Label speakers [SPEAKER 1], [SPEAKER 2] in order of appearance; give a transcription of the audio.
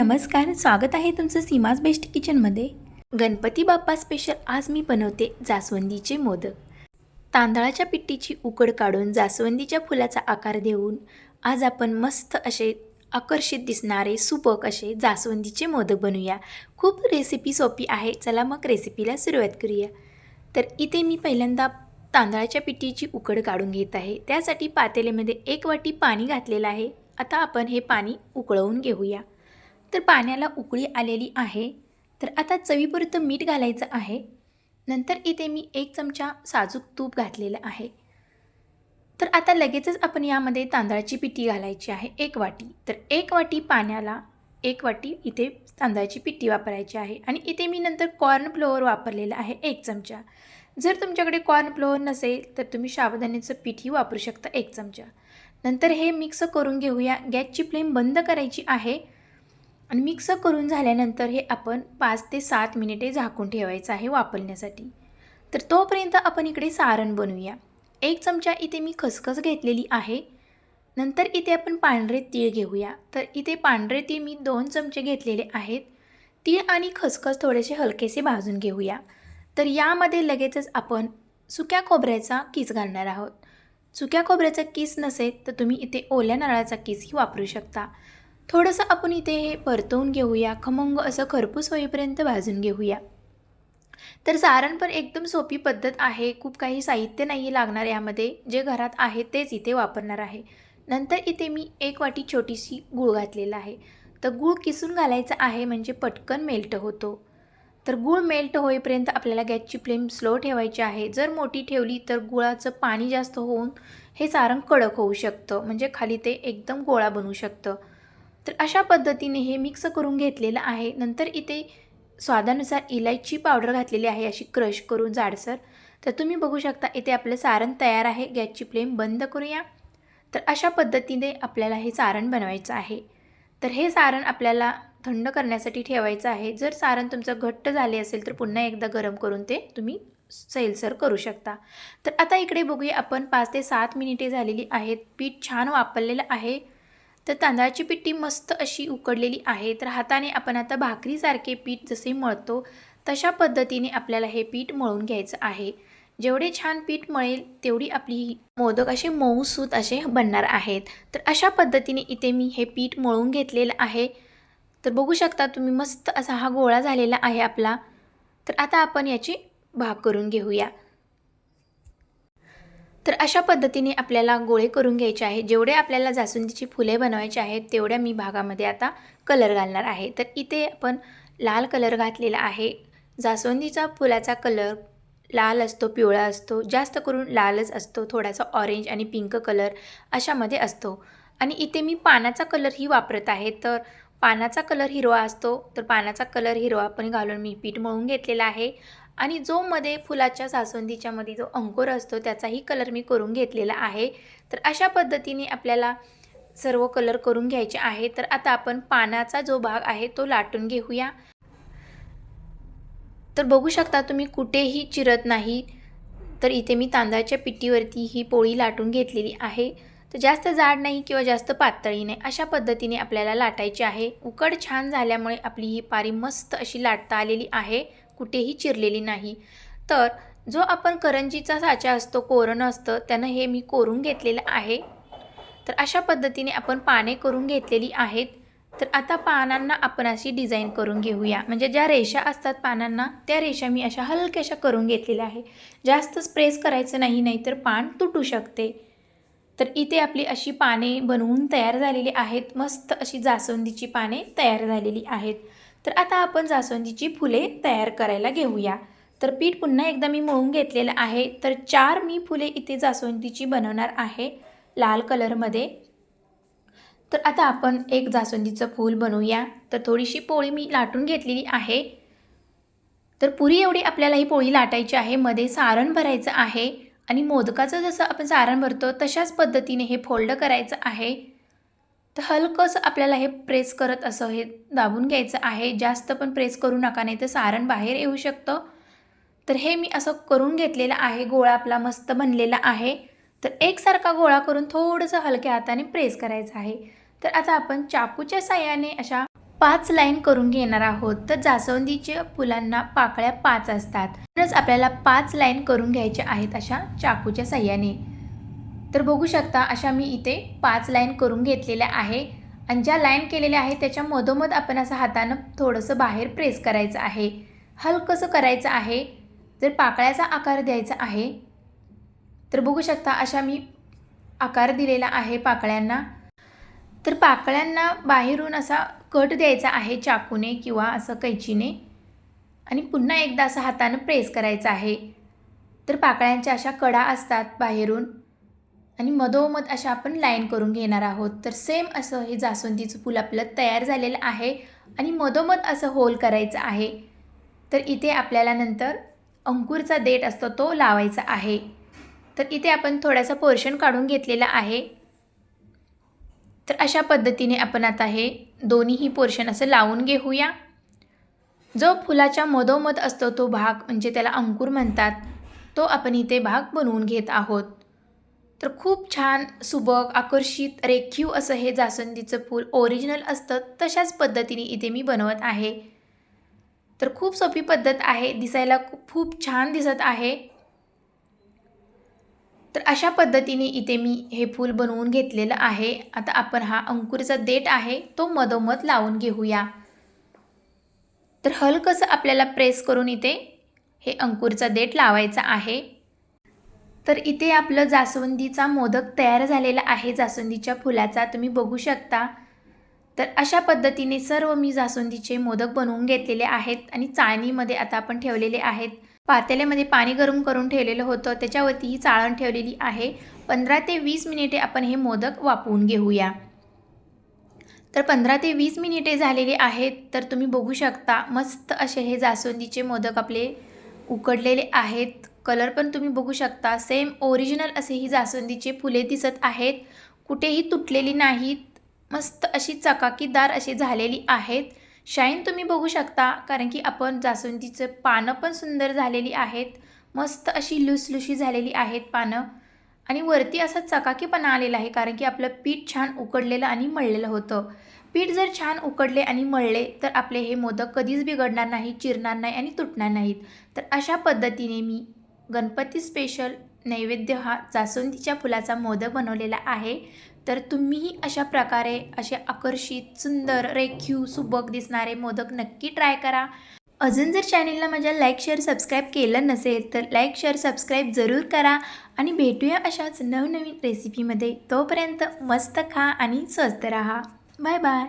[SPEAKER 1] नमस्कार स्वागत आहे तुमचं सीमाज बेस्ट किचनमध्ये. गणपती बाप्पा स्पेशल आज मी बनवते जास्वंदीचे मोदक. तांदळाच्या पिट्टीची उकड काढून जास्वंदीच्या फुलाचा आकार देऊन आज आपण मस्त असे आकर्षित दिसणारे सुपक असे जास्वंदीचे मोदक बनवूया. खूप रेसिपी सोपी आहे चला मग रेसिपीला सुरुवात करूया. तर इथे मी पहिल्यांदा तांदळाच्या पिठीची उकड काढून घेत आहे. त्यासाठी पातेल्यामध्ये एक वाटी पाणी घातलेलं आहे. आता आपण हे पाणी उकळवून घेऊया. तर पाण्याला उकळी आलेली आहे. तर आता चवीपुरतं मीठ घालायचं आहे. नंतर इथे मी एक चमचा साजूक तूप घातलेलं आहे. तर आता लगेचच आपण यामध्ये तांदळाची पिठी घालायची आहे एक वाटी. तर एक वाटी पाण्याला एक वाटी इथे तांदळाची पिठी वापरायची आहे. आणि इथे मी नंतर कॉर्न फ्लोअर वापरलेलं आहे एक चमचा. जर तुमच्याकडे कॉर्न फ्लोअर नसेल तर तुम्ही साबुदाण्याचं पिठी वापरू शकता एक चमचा. नंतर हे मिक्स करून घेऊया. गॅसची फ्लेम बंद करायची आहे. आणि मिक्स करून झाल्यानंतर हे आपण पाच ते सात मिनिटे झाकून ठेवायचं आहे वापरण्यासाठी. तर तोपर्यंत आपण इकडे सारण बनवूया. एक चमचा इथे मी खसखस घेतलेली आहे. नंतर इथे आपण पांढरे तीळ घेऊया. तर इथे पांढरे तीळ मी दोन चमचे घेतलेले आहेत. तीळ आणि खसखस थोडेसे हलकेसे भाजून घेऊया. तर यामध्ये लगेचच आपण सुक्या खोबऱ्याचा किस घालणार आहोत. सुक्या खोबऱ्याचा किस नसेल तर तुम्ही इथे ओल्या नारळाचा किसही वापरू शकता. थोडंसं आपण इथे हे परतवून घेऊया. खमंग असं खरपूस होईपर्यंत भाजून घेऊया. तर सारण पण एकदम सोपी पद्धत आहे. खूप काही साहित्य नाही लागणार यामध्ये. जे घरात आहे तेच इथे वापरणार आहे. नंतर इथे मी एक वाटी छोटीशी गूळ घातलेला आहे. तर गूळ किसून घालायचं आहे म्हणजे पटकन मेल्ट होतो. तर गूळ मेल्ट होईपर्यंत आपल्याला गॅसची फ्लेम स्लो ठेवायची आहे. जर मोठी ठेवली तर गुळाचं पाणी जास्त होऊन हे सारण कडक होऊ शकतं. म्हणजे खाली ते एकदम गोळा बनू शकतं. तर अशा पद्धतीने हे मिक्स करून घेतलेलं आहे. नंतर इथे स्वादानुसार इलायची पावडर घातलेली आहे अशी क्रश करून जाडसर. तर तुम्ही बघू शकता इथे आपलं सारण तयार आहे. गॅसची फ्लेम बंद करूया. तर अशा पद्धतीने आपल्याला हे सारण बनवायचं आहे. तर हे सारण आपल्याला थंड करण्यासाठी ठेवायचं आहे. जर सारण तुमचं घट्ट झाले असेल तर पुन्हा एकदा गरम करून ते तुम्ही सैलसर करू शकता. तर आता इकडे बघूया आपण पाच ते सात मिनिटे झालेली आहेत. पीठ छान वापरलेलं आहे. तर तांदळाची पिठी मस्त अशी उकडलेली आहे. तर हाताने आपण आता भाकरीसारखे पीठ जसे मळतो तशा पद्धतीने आपल्याला हे पीठ मळून घ्यायचं आहे. जेवढे छान पीठ मळेल तेवढी आपली मोदक असे मऊसूत असे बनणार आहेत. तर अशा पद्धतीने इथे मी हे पीठ मळून घेतलेलं आहे. तर बघू शकता तुम्ही मस्त असा हा गोळा झालेला आहे आपला. तर आता आपण याची भाग करून घेऊया. तर अशा पद्धतीने आपल्याला गोळे करून घ्यायचे आहे जेवढे आपल्याला जास्वंदीची फुले बनवायची आहेत तेवढ्या मी भागामध्ये आता कलर घालणार आहे. तर इथे आपण लाल कलर घातलेला आहे. जास्वंदीचा फुलाचा कलर लाल असतो पिवळा असतो. जास्त करून लालच असतो. थोडासा ऑरेंज आणि पिंक कलर अशामध्ये असतो. आणि इथे मी पानाचा कलरही वापरत आहे. तर पानाचा कलर हिरवा असतो. तर पानाचा कलर हिरवा पण घालून मी पीठ मळून घेतलेला आहे. आणि जो मध्ये फुलाच्या सासवंदीच्या मध्ये जो अंकुर असतो त्याचाही कलर मी करून घेतलेला आहे. तर अशा पद्धतीने आपल्याला सर्व कलर करून घ्यायचे आहे. तर आता आपण पानाचा जो भाग आहे तो लाटून घेऊया. तर बघू शकता तुम्ही कुठेही चिरत नाही. तर इथे मी तांदळाच्या पिठीवरती ही पोळी लाटून घेतलेली आहे. तर जास्त जाड नाही किंवा जास्त पातळी नाही अशा पद्धतीने आपल्याला लाटायची आहे. उकड छान झाल्यामुळे आपली ही पारी मस्त अशी लाटता आलेली आहे. कुठेही चिरलेली नाही. तर जो आपण करंजीचा साचा असतो कोरण असतं त्यानं हे मी कोरून घेतलेलं आहे. तर अशा पद्धतीने आपण पाने करून घेतलेली आहेत. तर आता पानांना आपण अशी डिझाईन करून घेऊया. म्हणजे ज्या रेषा असतात पानांना त्या रेषा मी अशा हलक्याशा करून घेतलेल्या आहे जास्त स्प्रेस करायचं नाही नाहीतर पान तुटू शकते. तर इथे आपली अशी पाने बनवून तयार झालेली आहेत. मस्त अशी जास्वंदीची पाने तयार झालेली आहेत. तर आता आपण जास्वंदीची फुले तयार करायला घेऊया. तर पीठ पुन्हा एकदा मी मळून घेतलेलं आहे. तर चार मी फुले इथे जास्वंदीची बनवणार आहे लाल कलरमध्ये. तर आता आपण एक जास्वंदीचं फूल बनवूया. तर थोडीशी पोळी मी लाटून घेतलेली आहे. तर पुरी एवढी आपल्याला ही पोळी लाटायची आहे. मध्ये सारण भरायचं आहे आणि मोदकाचं जसं आपण सारण भरतो तशाच पद्धतीने हे फोल्ड करायचं आहे. तर हलकंसं आपल्याला हे प्रेस करत असं हे दाबून घ्यायचं आहे. जास्त पण प्रेस करू नका नाही तर सारण बाहेर येऊ शकतं. तर हे मी असं करून घेतलेलं आहे. गोळा आपला मस्त बनलेला आहे. तर एकसारखा गोळा करून थोडंसं हलक्या हाताने प्रेस करायचं आहे. तर आता आपण चाकूच्या साह्याने अशा पाच लाईन करून घेणार आहोत. तर जास्वंदीच्या फुलांना पाकळ्या पाच असतात. म्हणूनच आपल्याला पाच लाईन करून घ्यायच्या आहेत अशा चाकूच्या साह्याने. तर बघू शकता अशा मी इथे पाच लाईन करून घेतलेल्या आहे. आणि ज्या लाईन केलेल्या आहे त्याच्या मधोमध आपण असं हातानं थोडंसं बाहेर प्रेस करायचं आहे. हलकंसं करायचं आहे. जर पाकळ्याचा आकार द्यायचा आहे तर बघू शकता अशा मी आकार दिलेला आहे पाकळ्यांना. तर पाकळ्यांना बाहेरून असा कट द्यायचा आहे चाकूने किंवा असं कैचीने. आणि पुन्हा एकदा असं हातानं प्रेस करायचं आहे. तर पाकळ्यांच्या अशा कडा असतात बाहेरून. आणि मधोमध अशा आपण लाईन करून घेणार आहोत. तर सेम असं हे जास्वंदीचं फूल आपलं तयार झालेलं आहे आणि मधोमध असं होल करायचं आहे. तर इथे आपल्याला नंतर अंकुरचा देठ असतो तो लावायचा आहे. तर इथे आपण थोडासा पोर्शन काढून घेतलेला आहे. तर अशा पद्धतीने आपण आता हे दोन्हीही पोर्शन असं लावून घेऊया. जो फुलाच्या मधोमध असतो तो भाग म्हणजे त्याला अंकुर म्हणतात तो आपण इथे भाग बनवून घेत आहोत. तर खूप छान सुबक आकर्षित रेखीव असं हे जास्वंदीचं फूल ओरिजिनल असतं तशाच पद्धतीने इथे मी बनवत आहे. तर खूप सोपी पद्धत आहे दिसायला खूप छान दिसत आहे. तर अशा पद्धतीने इथे मी हे फूल बनवून घेतलेलं आहे. आता आपण हा अंकुरचा देठ आहे तो मधोमध लावून घेऊया. तर हलकंसं आपल्याला प्रेस करून इथे हे अंकुरचा देठ लावायचा आहे. तर इथे आपलं जास्वंदीचा मोदक तयार झालेला आहे. जास्वंदीच्या फुलाचा तुम्ही बघू शकता. तर अशा पद्धतीने सर्व मी जास्वंदीचे मोदक बनवून घेतलेले आहेत आणि चाळणीमध्ये आता आपण ठेवलेले आहेत. पातेल्यामध्ये पाणी गरम करून ठेवलेलं होतं. त्याच्यावरती ही चाळण ठेवलेली आहे. पंधरा ते वीस मिनिटे आपण हे मोदक वापरून घेऊया. तर पंधरा ते वीस मिनिटे झालेली आहेत. तर तुम्ही बघू शकता मस्त असे हे जास्वंदीचे मोदक आपले उकडलेले आहेत. कलर पण तुम्ही बघू शकता. सेम ओरिजिनल असे ही जास्वंदीचे फुले दिसत आहेत. कुठेही तुटलेली नाहीत. मस्त अशी चकाकीदार अशी झालेली आहेत. शाईन तुम्ही बघू शकता कारण की आपण जास्वंदीचं पानं पण सुंदर झालेली आहेत. मस्त अशी लुसलुशी झालेली आहेत पानं. आणि वरती असा चकाकीपणा आलेला आहे कारण की आपलं पीठ छान उकडलेलं आणि मळलेलं होतं. पीठ जर छान उकडले आणि मळले तर आपले हे मोदक कधीच बिघडणार नाही चिरणार नाही आणि तुटणार नाहीत. तर अशा पद्धतीने मी गणपती स्पेशल नैवेद्य हा जास्वंदीच्या फुलाचा मोदक बनवलेला आहे. तर तुम्हीही अशा प्रकारे असे आकर्षित सुंदर रेखीव सुबक दिसणारे मोदक नक्की ट्राय करा. अजून जर चॅनेलला माझ्या लाईक शेअर सबस्क्राईब केलं नसेल तर लाईक शेअर सबस्क्राईब जरूर करा आणि भेटूया अशाच नवनवीन रेसिपीमध्ये तोपर्यंत मस्त खा आणि स्वस्त राहा. Bye bye